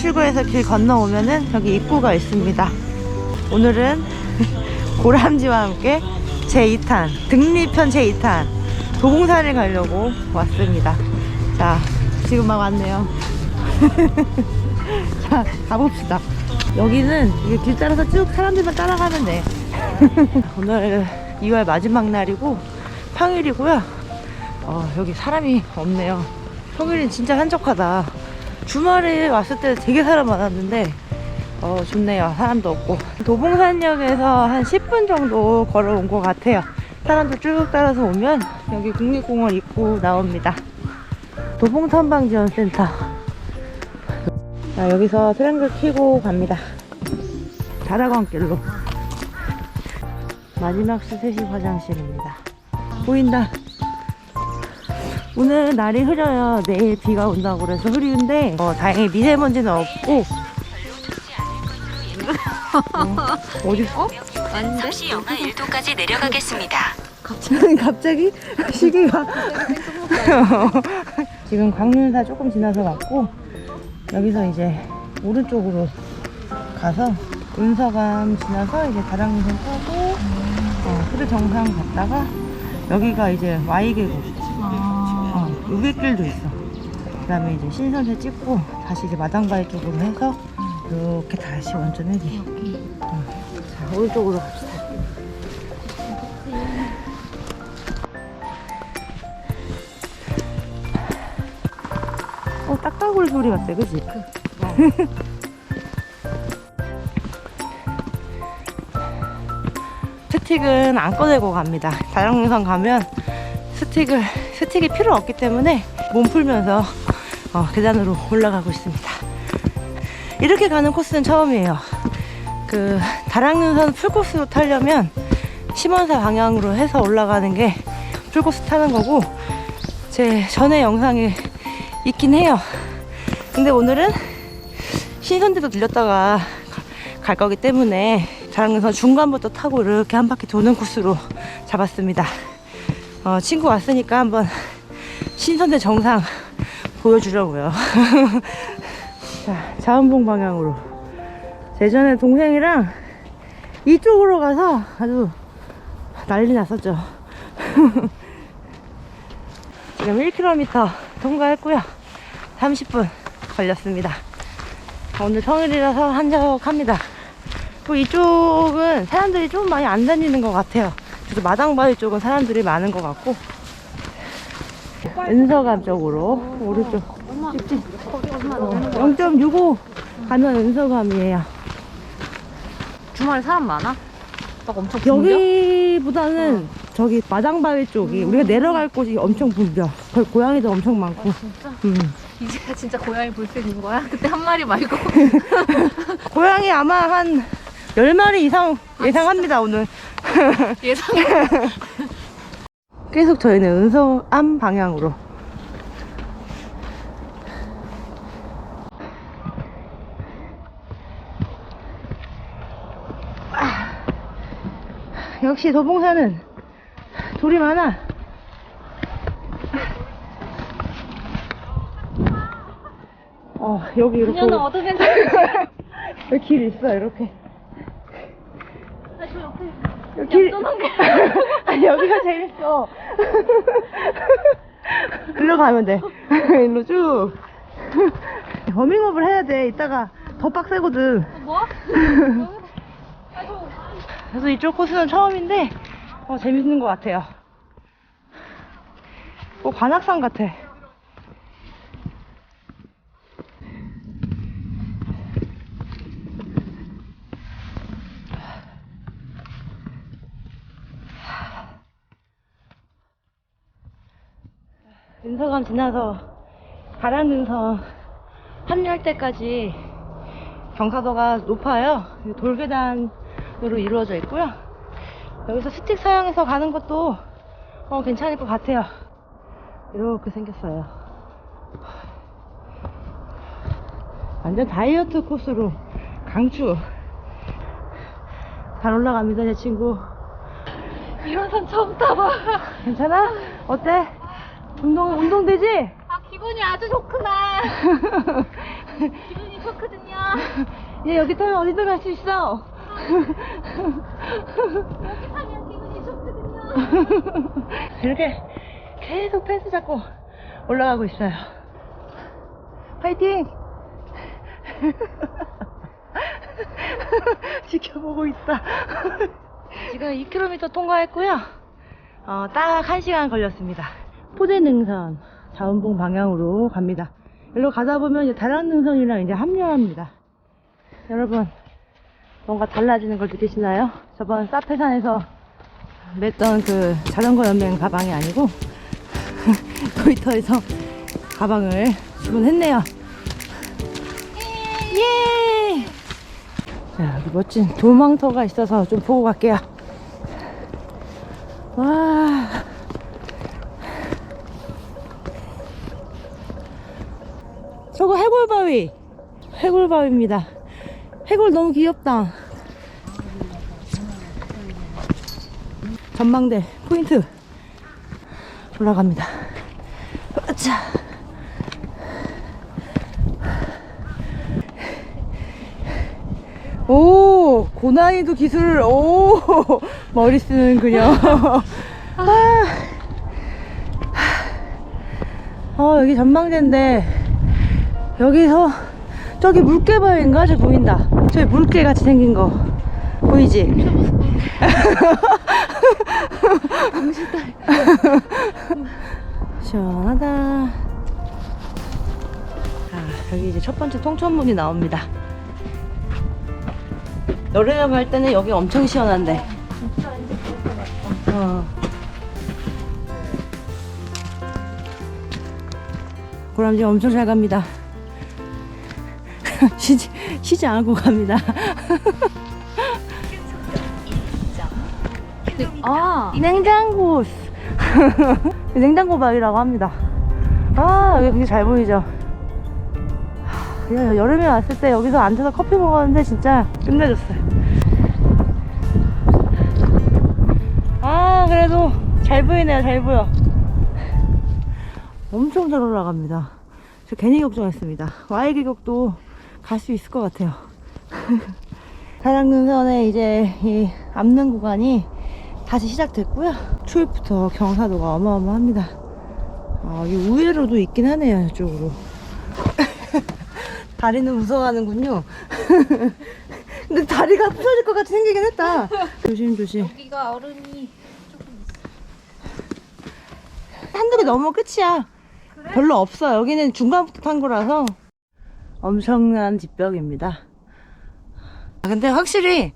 출구에서 길 건너오면은 여기 입구가 있습니다. 오늘은 고람지와 함께 제2탄, 등리편 제2탄, 도봉산을 가려고 왔습니다. 자, 지금 막 왔네요. 자, 가봅시다. 여기는 이게 길 따라서 쭉 사람들만 따라가면 돼. 오늘 2월 마지막 날이고 평일이고요. 어, 여기 사람이 없네요. 평일은 진짜 한적하다. 주말에 왔을 때 되게 사람 많았는데 어, 좋네요. 사람도 없고. 도봉산역에서 한 10분 정도 걸어온 것 같아요. 사람들 쭉 따라서 오면 여기 국립공원 입구 나옵니다. 도봉선방지원센터. 자, 여기서 트랭글 키고 갑니다. 자라광길로. 마지막 수세식 화장실입니다. 보인다. 오늘 날이 흐려요. 내일 비가 온다고 그래서 흐리는데 어, 다행히 미세먼지는 없고 어, 어디 어? 아닌데? 잠시 영하 1도까지 내려가겠습니다. 갑자기 시기가 지금 광륜사 조금 지나서 왔고 여기서 이제 오른쪽으로 가서 은서감 지나서 이제 다랑문선 타고 어, 흐르 정상 갔다가 여기가 이제 Y계곡 어, 우길길도 있어. 그 다음에 이제 신선세 찍고 다시 이제 마당바위 쪽으로 해서 이렇게 다시 원전 회기. 어, 자 오른쪽으로 갑시다. 어, 딱따구리 소리 같아, 그지? 스틱은 안 꺼내고 갑니다. 다랑릉선 가면 스틱을, 스틱이 필요 없기 때문에 몸 풀면서 어, 계단으로 올라가고 있습니다. 이렇게 가는 코스는 처음이에요. 그, 다랑릉선 풀코스로 타려면 심원사 방향으로 해서 올라가는 게 풀코스 타는 거고, 제 전에 영상에 있긴 해요. 근데 오늘은 신선대도 들렸다가 가- 갈 거기 때문에 자랑에서 중간부터 타고 이렇게 한 바퀴 도는 코스로 잡았습니다. 어, 친구 왔으니까 한번 신선대 정상 보여주려고요. 자, 자원봉 방향으로. 예전에 동생이랑 이쪽으로 가서 아주 난리 났었죠. 지금 1km 통과했고요. 30분 걸렸습니다. 오늘 평일이라서 한적합니다. 또 이쪽은 사람들이 좀 많이 안 다니는 것 같아요. 그래서 마당바위 쪽은 사람들이 많은 것 같고 은서감 쪽으로 오른쪽 찍찍 0.65 가면 은서감이에요. 주말에 사람 많아? 막 엄청? 여기보다는 저기 마당바위 쪽이 우리가 내려갈 곳이 엄청 붐벼. 거기 고양이도 엄청 많고. 진짜? 음. 이제가 진짜 고양이 볼 수 있는 거야? 그때 한 마리 말고 고양이 아마 한 10마리 이상 예상합니다, 오늘. 예상 계속 저희는 은서암 방향으로. 아, 역시 도봉산은 돌이 많아. 어, 여기 이렇게. 그녀는 어드벤처 길 있어, 이렇게. 길. 아니, 여기가 재밌어. 일로 가면 돼. 일로 쭉. 버밍업을 해야 돼. 이따가 더 빡세거든. 뭐? 그래서 이쪽 코스는 처음인데, 어, 재밌는 것 같아요. 뭐, 관악산 같아. 은서감 지나서 가랑능선 합류할 때까지 경사도가 높아요. 돌계단으로 이루어져 있고요. 여기서 스틱 사용해서 가는 것도 어, 괜찮을 것 같아요. 이렇게 생겼어요. 완전 다이어트 코스로 강추. 잘 올라갑니다, 제 친구. 이런 산 처음 타봐. 괜찮아? 어때? 운동, 운동되지? 아, 기분이 아주 좋구나. 기분이 좋거든요. 얘 여기 타면 어디든 갈 수 있어. 여기 타면 기분이 좋거든요. 이렇게 계속 펜스 잡고 올라가고 있어요. 파이팅! 지켜보고 있다. 지금 2km 통과했고요. 어, 딱 1시간 걸렸습니다. 포대능선 자운봉 방향으로 갑니다. 일로 가다 보면 이제 다락능선이랑 이제 합류합니다. 여러분, 뭔가 달라지는 걸 느끼시나요? 저번 사페산에서 맸던 그 자전거 연맹 가방이 아니고 도이터에서 가방을 주문했네요. 예! 자, 여기 멋진 도망터가 있어서 좀 보고 갈게요. 와. 해골바위. 해골바위입니다. 해골 너무 귀엽다. 전망대 포인트 올라갑니다. 자. 오 고난이도 기술 오 머리 쓰는 그녀. 아. 어 여기 전망대인데 여기서 저기 물개바위인가 저 보인다. 저기 물개 같이 생긴 거 보이지? 시원하다. 아, 여기 이제 첫 번째 통천문이 나옵니다. 여름에 갈 때는 여기 엄청 시원한데. 어. 고람지 엄청 잘 갑니다. 쉬지, 쉬지 않고 갑니다. 아, 냉장고 냉장고 바위라고 합니다. 아 여기 잘 보이죠? 하, 야, 여름에 왔을 때 여기서 앉아서 커피 먹었는데 진짜 끝내줬어요. 아 그래도 잘 보이네요 잘 보여. 엄청 잘 올라갑니다. 저 괜히 걱정했습니다. Y계곡도 갈 수 있을 것 같아요 사랑능선에 이제 이 앞는 구간이 다시 시작됐고요. 초입부터 경사도가 어마어마합니다. 아, 이 우회로도 있긴 하네요, 이쪽으로. 다리는 무서워하는군요. 근데 다리가 부서질 것 같이 생기긴 했다. 조심조심. 여기가 얼음이 한두 개 넘으면 끝이야. 별로 없어. 여기는 중간부터 탄 거라서 엄청난 집벽입니다. 아, 근데 확실히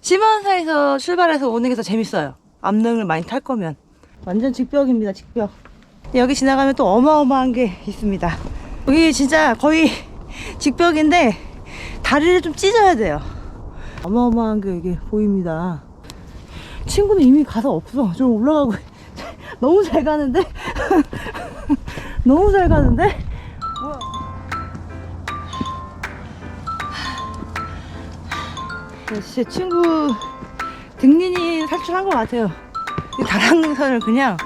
심원사에서 출발해서 오는 게 더 재밌어요. 암릉을 많이 탈 거면. 완전 직벽입니다, 직벽. 여기 지나가면 또 어마어마한 게 있습니다. 여기 진짜 거의 직벽인데 다리를 좀 찢어야 돼요. 어마어마한 게 여기 보입니다. 친구는 이미 가서 없어. 좀 올라가고. 너무 잘 가는데? 너무 잘 가는데? 제 친구 등린이 탈출한 것 같아요. 이 다락능선을 그냥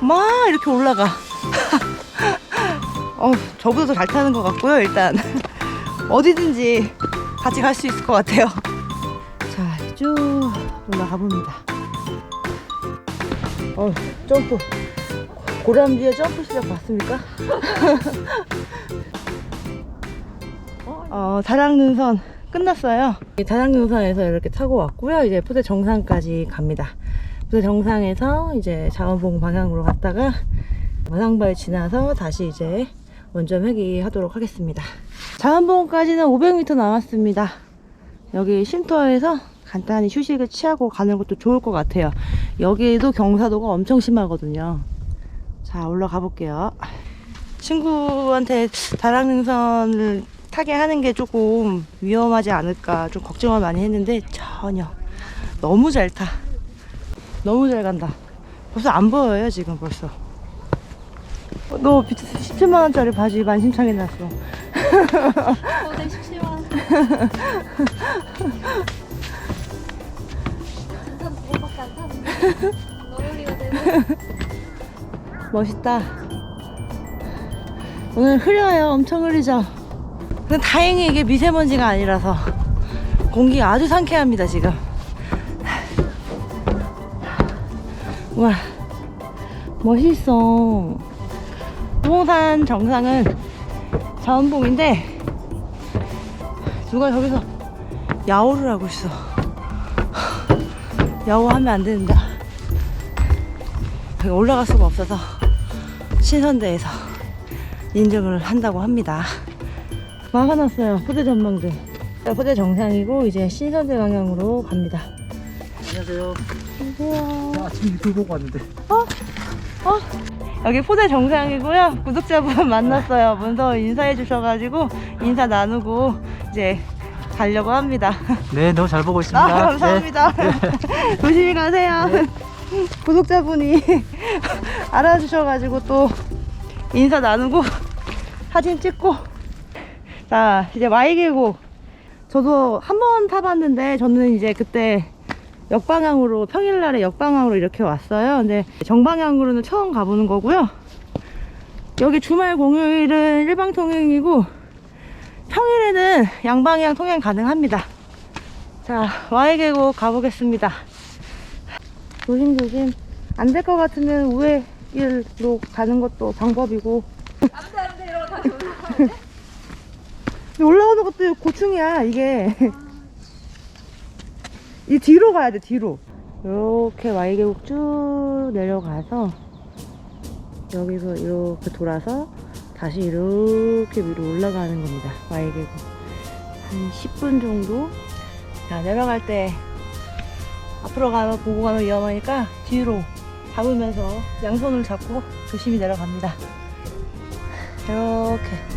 막 이렇게 올라가. 어, 저보다 더 잘 타는 것 같고요, 일단. 어디든지 같이 갈 수 있을 것 같아요. 자, 쭉 올라가 봅니다. 어, 점프. 고람지의 점프 시작 봤습니까? 어, 다락능선 끝났어요. 다락능선에서 이렇게 타고 왔고요. 이제 푸대 정상까지 갑니다. 푸대 정상에서 이제 자원봉 방향으로 갔다가 마상바위 지나서 다시 이제 원점 회귀하도록 하겠습니다. 자원봉까지는 500m 남았습니다. 여기 쉼터에서 간단히 휴식을 취하고 가는 것도 좋을 것 같아요. 여기도 경사도가 엄청 심하거든요. 자, 올라가 볼게요. 친구한테 다락능선을 타게 하는 게 조금 위험하지 않을까 좀 걱정을 많이 했는데 전혀 너무 잘 타. 너무 잘 간다. 벌써 안 보여요, 지금 벌써. 어, 너 17만 원짜리 바지 만신창에 났어. 거대 17만 너울리가 되네. 멋있다. 오늘 흐려요. 엄청 흐리죠. 근데 다행히 이게 미세먼지가 아니라서 공기가 아주 상쾌합니다, 지금. 와, 멋있어. 부봉산 정상은 자원봉인데 누가 저기서 야호를 하고 있어. 야호하면 안 된다. 올라갈 수가 없어서 신선대에서 인증을 한다고 합니다. 막아놨어요. 포대 전망대. 포대 정상이고 이제 신선대 방향으로 갑니다. 안녕하세요. 안녕하세요. 저 아침 유튜브 보고 왔는데. 어? 여기 포대 정상이고요. 구독자분 만났어요. 먼저 인사해 주셔가지고 인사 나누고 이제 가려고 합니다. 네, 너무 잘 보고 있습니다. 아, 감사합니다. 조심히 가세요. 구독자분이 알아주셔가지고 또 인사 나누고 사진 찍고 자 이제 마이계곡. 저도 한 번 타봤는데 저는 이제 그때 역방향으로 평일날에 역방향으로 이렇게 왔어요. 근데 정방향으로는 처음 가보는 거고요. 여기 주말 공휴일은 일방 통행이고 평일에는 양방향 통행 가능합니다. 자 와이계곡 가보겠습니다. 조심조심. 안 될 것 같으면 우회 길로 가는 것도 방법이고. 안돼 안돼 이러고 다시 올라가. 근데 올라오는 것도 고충이야 이게. 이 뒤로 가야 돼 뒤로. 이렇게 Y계곡 쭉 내려가서 여기서 이렇게 돌아서 다시 이렇게 위로 올라가는 겁니다 Y계곡. 한 10분 정도. 자 내려갈 때 앞으로 가면 보고 가면 위험하니까 뒤로 잡으면서 양손을 잡고 조심히 내려갑니다. 이렇게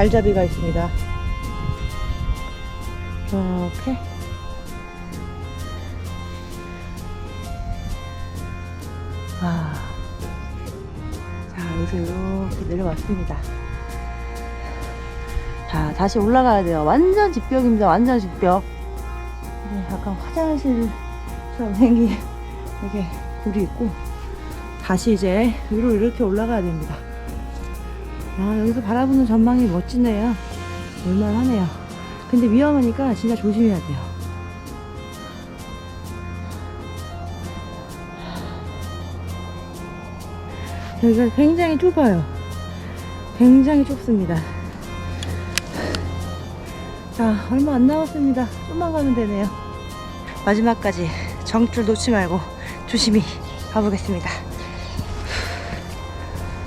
발잡이가 있습니다. 이렇게 아, 자 여기서 이렇게 내려왔습니다. 자 다시 올라가야 돼요. 완전 직벽입니다. 완전 직벽. 이게 약간 화장실처럼 생긴 이게 굴이 있고 다시 이제 위로 이렇게 올라가야 됩니다. 아, 여기서 바라보는 전망이 멋지네요. 볼만하네요. 근데 위험하니까 진짜 조심해야 돼요. 여기가 굉장히 좁아요. 굉장히 좁습니다. 자, 얼마 안 남았습니다. 좀만 가면 되네요. 마지막까지 정줄 놓지 말고 조심히 가보겠습니다.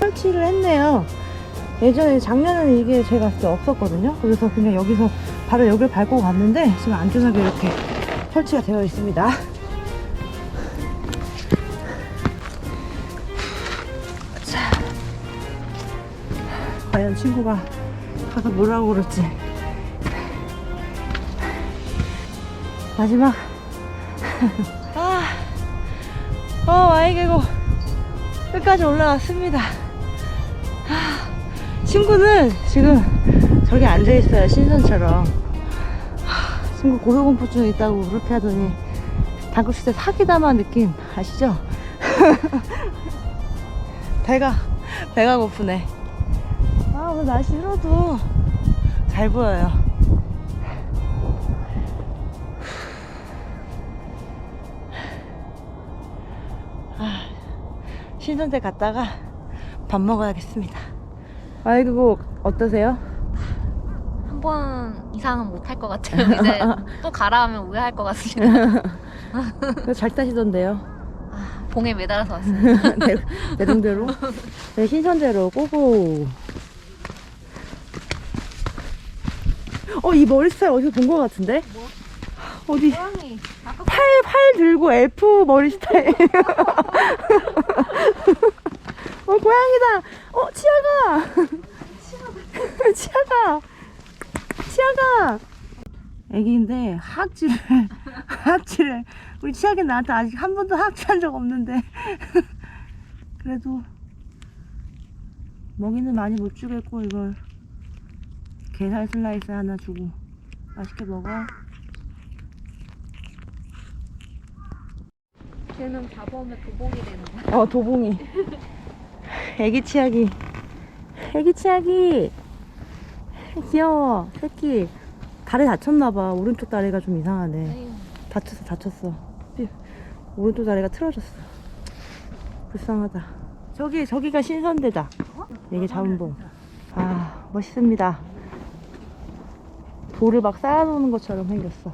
설치를 했네요. 예전에 작년에는 이게 제가 그때 없었거든요. 그래서 그냥 여기서 바로 여기를 밟고 갔는데 지금 안전하게 이렇게 설치가 되어 있습니다. 자, 과연 친구가 가서 뭐라고 그럴지. 마지막. 아, 어, 와이계고 끝까지 올라왔습니다. 친구는 지금 저기 앉아있어요 신선처럼. 하, 친구 고소공포증 있다고 그렇게 하더니 때 사기다마 느낌 아시죠? 배가 배가 고프네. 아 오늘 날씨 싫어도 잘 보여요. 아, 신선대 갔다가 밥 먹어야겠습니다 아이고 어떠세요? 한 번 이상은 못할 것 같아요. 이제 또 가라 하면 우회할 것 같습니다. 잘 타시던데요 아, 봉에 매달아서 왔어요. 내, 내동대로 네, 신선대로 고고 어 이 머리 스타일 어디서 본 것 같은데? 어디 고양이. 아까 팔, 팔 들고 F 머리 스타일 어 고양이다. 어 치아가. 치아가. 치아가. 애기인데 하악질을 하악질을 우리 치아기 나한테 아직 한 번도 하악질한 적 없는데. 그래도 먹이는 많이 못 주겠고 이걸 게살 슬라이스 하나 주고 맛있게 먹어. 걔는 잡아오면 도복이 되는 거야. 어 도봉이 애기 치약이 애기 치약이 귀여워. 새끼. 다리 다쳤나봐. 오른쪽 다리가 좀 이상하네. 다쳤어 다쳤어. 삐- 오른쪽 다리가 틀어졌어. 불쌍하다. 저기 저기가 신선대다. 이게 자운봉. 아 멋있습니다. 돌을 막 쌓아놓는 것처럼 생겼어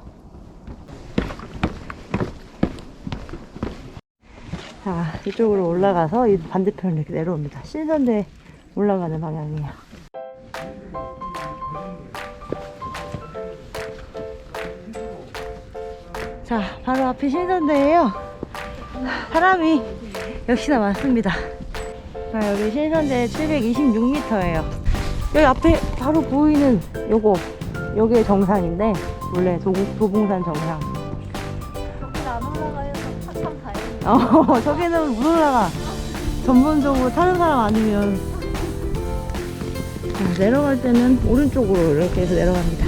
자 이쪽으로 올라가서 이 반대편으로 이렇게 내려옵니다 신선대 올라가는 방향이에요 자, 바로 앞에 신선대예요. 사람이 역시나 많습니다. 자, 여기 신선대 726m예요. 여기 앞에 바로 보이는 요거, 요게 정상인데 원래 도, 도봉산 정상. 어, 저기는 못 올라가. 전문적으로 타는 사람 아니면 자, 내려갈 때는 오른쪽으로 이렇게 해서 내려갑니다.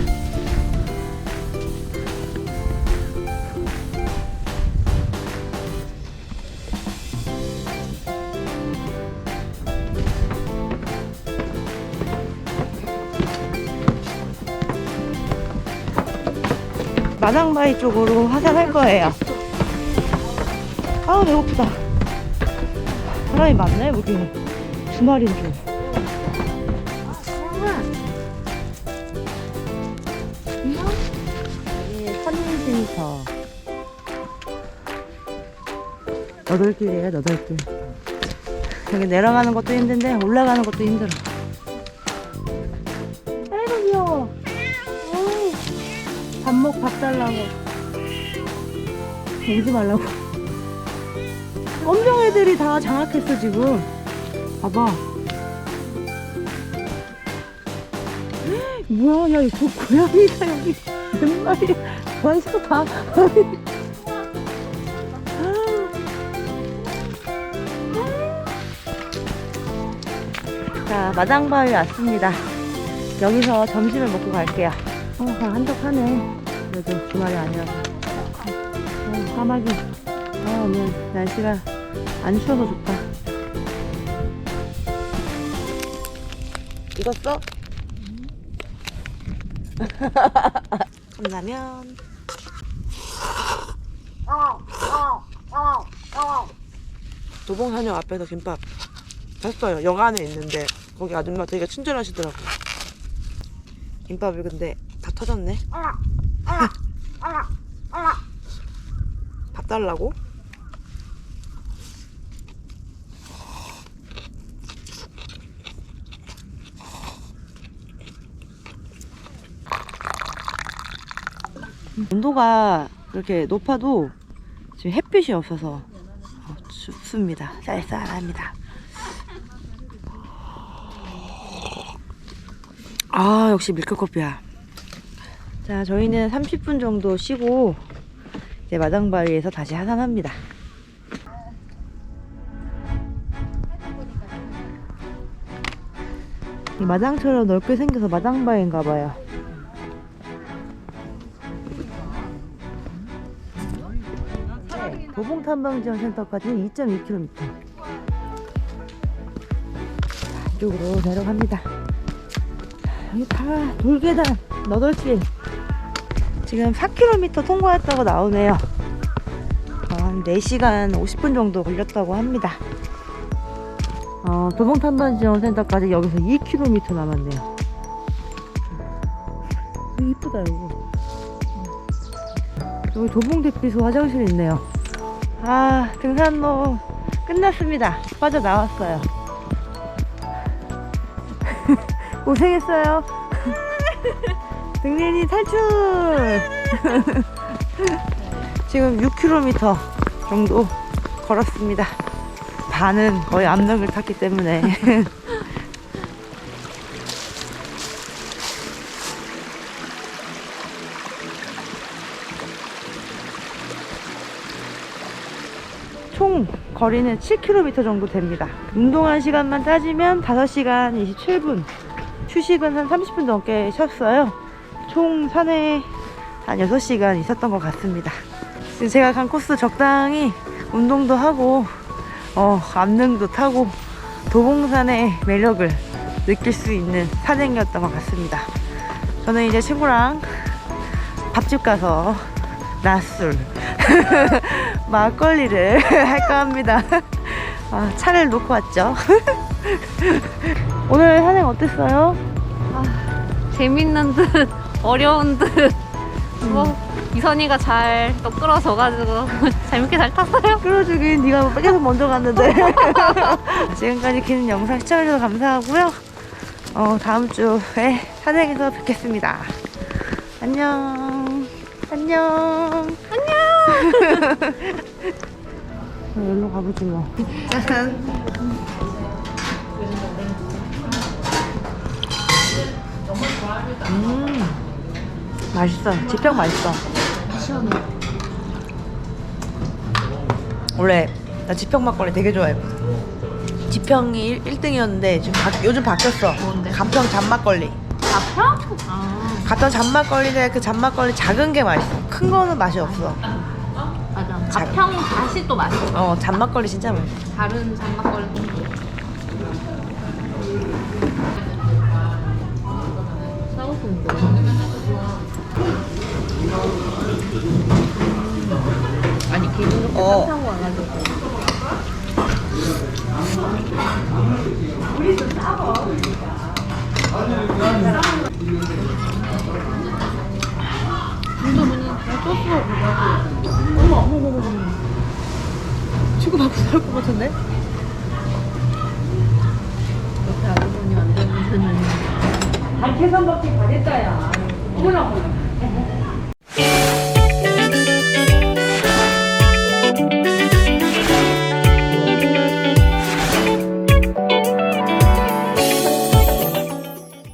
마당바위 쪽으로 화산할 거예요. 아 배고프다. 사람이 많네 여기 주말인 줄. 선인센터. 여덟 길이에요 여덟 길. 여기 내려가는 것도 힘든데 올라가는 것도 힘들어. 아이고 귀여워. 어우, 밥먹 밥 달라고. 오지 말라고. 애들이 다 장악했어 지금. 봐봐. 뭐야 야저 고양이가 여기. 몇 마리 완전 다. 자 마당바위 왔습니다. 여기서 점심을 먹고 갈게요. 어 한적하네. 그래도 주말이 아니라서. 어, 까마귀. 아, 오늘 날씨가 안 추워서 좋다. 익었어? 컵라면. 도봉산역 앞에서 김밥 샀어요. 여관에 있는데 거기 아줌마 되게 친절하시더라고요. 김밥이 근데 다 터졌네. 밥 달라고? 온도가 그렇게 높아도 지금 햇빛이 없어서 어, 춥습니다. 쌀쌀합니다. 아, 역시 밀크커피야. 자, 저희는 30분 정도 쉬고 이제 마당바위에서 다시 하산합니다. 이 마당처럼 넓게 생겨서 마당바위인가 봐요. 도봉탐방지원 센터까지는 2.2km. 이쪽으로 내려갑니다. 여기 다 돌계단, 너덜길. 지금 4km 통과했다고 나오네요. 어, 한 4시간 50분 정도 걸렸다고 합니다. 어, 도봉탐방지원센터까지 여기서 2km 남았네요. 이쁘다, 이거. 여기 도봉대피소 화장실 있네요. 아, 등산로 끝났습니다. 빠져나왔어요. 고생했어요. 등린이 탈출! 지금 6km 정도 걸었습니다. 반은 거의 암벽을 탔기 때문에. 거리는 7km 정도 됩니다. 운동한 시간만 따지면 5시간 27분. 휴식은 한 30분 넘게 쉬었어요. 총 산에 한 6시간 있었던 것 같습니다. 지금 제가 간 코스 적당히 운동도 하고 어, 암릉도 타고 도봉산의 매력을 느낄 수 있는 산행이었던 것 같습니다. 저는 이제 친구랑 밥집 가서 낮술 막걸리를 할까 합니다. 아, 차를 놓고 왔죠. 오늘 산행 어땠어요? 재밌는 듯 어려운 듯. 뭐 이선이가 잘 또 끌어줘가지고 재밌게 잘 탔어요. 끌어주긴 네가 계속 먼저 갔는데 지금까지 긴 영상 시청해주셔서 감사하고요 어, 다음 주에 산행에서 뵙겠습니다 안녕 안녕 여기로 가보지 뭐 짠. 음 맛있어 지평 맛있어 원래 나 지평 막걸리 되게 좋아해. 지평이 1, 등이었는데 지금 바- 요즘 바뀌었어. 뭔데? 간평 잔막걸리. 가평? 아 갔던 잔막걸리인데 그 잔막걸리 작은 게 맛있어. 큰 거는 맛이 없어. 가평 다시 또 맛있어. 어, 잔막걸리 진짜 맛있어. 다른 장막걸리. 싶은데. 아니 기분 좋게 어. 같은데? 옆에 아주머니 안 되는 한 계산 받기 가겠다, 야. 어머나.